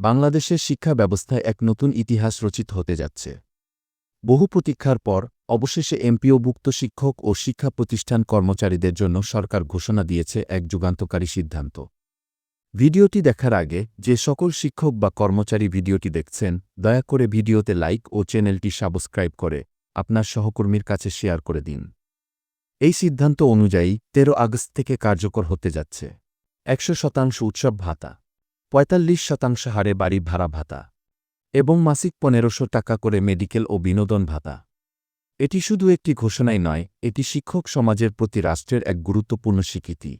বাংলাদেশের শিক্ষা ব্যবস্থায় এক নতুন ইতিহাস রচিত হতে যাচ্ছে। বহু প্রতীক্ষার পর, অবশেষে এমপিওভুক্ত শিক্ষক ও শিক্ষা প্রতিষ্ঠান কর্মচারীদের জন্য সরকার ঘোষণা দিয়েছে এক যুগান্তকারী সিদ্ধান্ত। ভিডিওটি দেখার আগে, যে সকল শিক্ষক বা কর্মচারী ভিডিওটি দেখছেন, দয়া করে ভিডিওতে লাইক ও চ্যানেলটি সাবস্ক্রাইব করে, আপনার সহকর্মীর কাছে শেয়ার করে দিন। এই সিদ্ধান্ত অনুযায়ী, তেরো আগস্ট থেকে কার্যকর হতে যাচ্ছে। একশো শতাংশ উৎসব ভাতা। পঁয়তাল্লিশ শতাংশ হারে বাড়ি ভাড়া ভাতা এবং মাসিক পনেরোশো টাকা করে মেডিকেল ও বিনোদন ভাতা। এটি শুধু একটি ঘোষণাই নয়, এটি শিক্ষক সমাজের প্রতি রাষ্ট্রের এক গুরুত্বপূর্ণ স্বীকৃতি।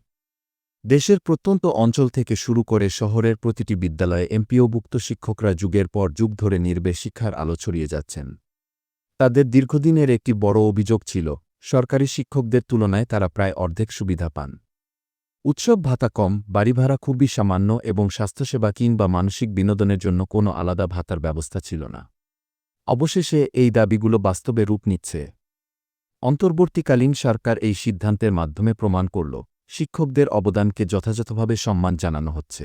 দেশের প্রত্যন্ত অঞ্চল থেকে শুরু করে শহরের প্রতিটি বিদ্যালয়ে এমপিওভুক্ত শিক্ষকরা যুগের পর যুগ ধরে নির্বে শিক্ষার আলো ছড়িয়ে যাচ্ছেন। তাদের দীর্ঘদিনের একটি বড় অভিযোগ ছিল, সরকারি শিক্ষকদের তুলনায় তারা প্রায় অর্ধেক সুবিধা পান। উৎসব ভাতা কম, বাড়ি ভাড়া খুবই সামান্য এবং স্বাস্থ্যসেবা কিংবা মানসিক বিনোদনের জন্য কোনো আলাদা ভাতার ব্যবস্থা ছিল না। অবশেষে এই দাবিগুলো বাস্তবে রূপ নিচ্ছে। অন্তর্বর্তীকালীন সরকার এই সিদ্ধান্তের মাধ্যমে প্রমাণ করল, শিক্ষকদের অবদানকে যথাযথভাবে সম্মান জানানো হচ্ছে।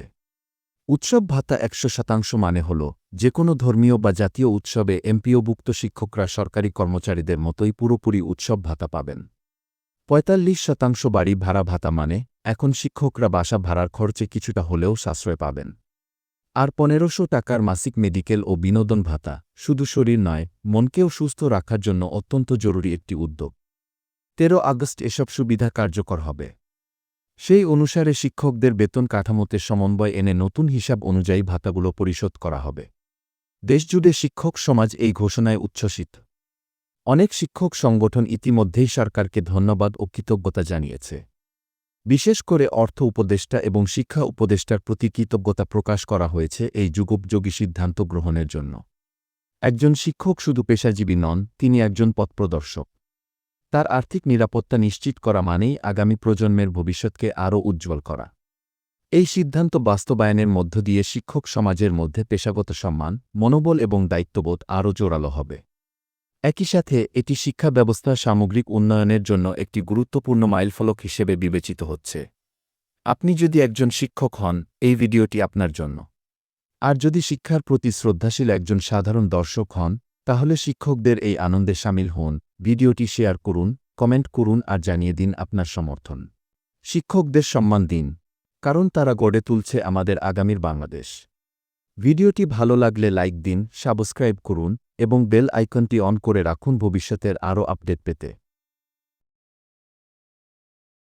উৎসব ভাতা একশো শতাংশ মানে হল যে কোনো ধর্মীয় বা জাতীয় উৎসবে এমপিওভুক্ত শিক্ষকরা সরকারি কর্মচারীদের মতোই পুরোপুরি উৎসব ভাতা পাবেন। পঁয়তাল্লিশ শতাংশ বাড়ি ভাড়া ভাতা মানে এখন শিক্ষকরা বাসা ভাড়ার খরচে কিছুটা হলেও সাশ্রয় পাবেন। আর পনেরোশো টাকার মাসিক মেডিকেল ও বিনোদন ভাতা, শুধু শরীর নয়, মনকেও সুস্থ রাখার জন্য অত্যন্ত জরুরি একটি উদ্যোগ। তেরো আগস্ট এসব সুবিধা কার্যকর হবে। সেই অনুসারে শিক্ষকদের বেতন কাঠামোতে সমন্বয় এনে নতুন হিসাব অনুযায়ী ভাতাগুলো পরিশোধ করা হবে। দেশজুড়ে শিক্ষক সমাজ এই ঘোষণায় উচ্ছ্বসিত। অনেক শিক্ষক সংগঠন ইতিমধ্যেই সরকারকে ধন্যবাদ ও কৃতজ্ঞতা জানিয়েছে। বিশেষ করে অর্থ উপদেষ্টা এবং শিক্ষা উপদেষ্টার প্রতি কৃতজ্ঞতা প্রকাশ করা হয়েছে এই যুগোপযোগী সিদ্ধান্ত গ্রহণের জন্য। একজন শিক্ষক শুধু পেশাজীবী নন, তিনি একজন পথপ্রদর্শক। তার আর্থিক নিরাপত্তা নিশ্চিত করা মানেই আগামী প্রজন্মের ভবিষ্যৎকে আরও উজ্জ্বল করা। এই সিদ্ধান্ত বাস্তবায়নের মধ্য দিয়ে শিক্ষক সমাজের মধ্যে পেশাগত সম্মান, মনোবল এবং দায়িত্ববোধ আরও জোরালো হবে। একই সাথে, এটি শিক্ষা ব্যবস্থার সামগ্রিক উন্নয়নের জন্য একটি গুরুত্বপূর্ণ মাইলফলক হিসেবে বিবেচিত হচ্ছে। আপনি যদি একজন শিক্ষক হন, এই ভিডিওটি আপনার জন্য। আর যদি শিক্ষার প্রতি শ্রদ্ধাশীল একজন সাধারণ দর্শক হন, তাহলে শিক্ষকদের এই আনন্দে সামিল হন, ভিডিওটি শেয়ার করুন, কমেন্ট করুন আর জানিয়ে দিন আপনার সমর্থন। শিক্ষকদের সম্মান দিন, কারণ তারা গড়ে তুলছে আমাদের আগামীর বাংলাদেশ। ভিডিওটি ভালো লাগলে লাইক দিন, সাবস্ক্রাইব করুন এবং বেল আইকনটি অন করে রাখুন ভবিষ্যতের আরও আপডেট পেতে।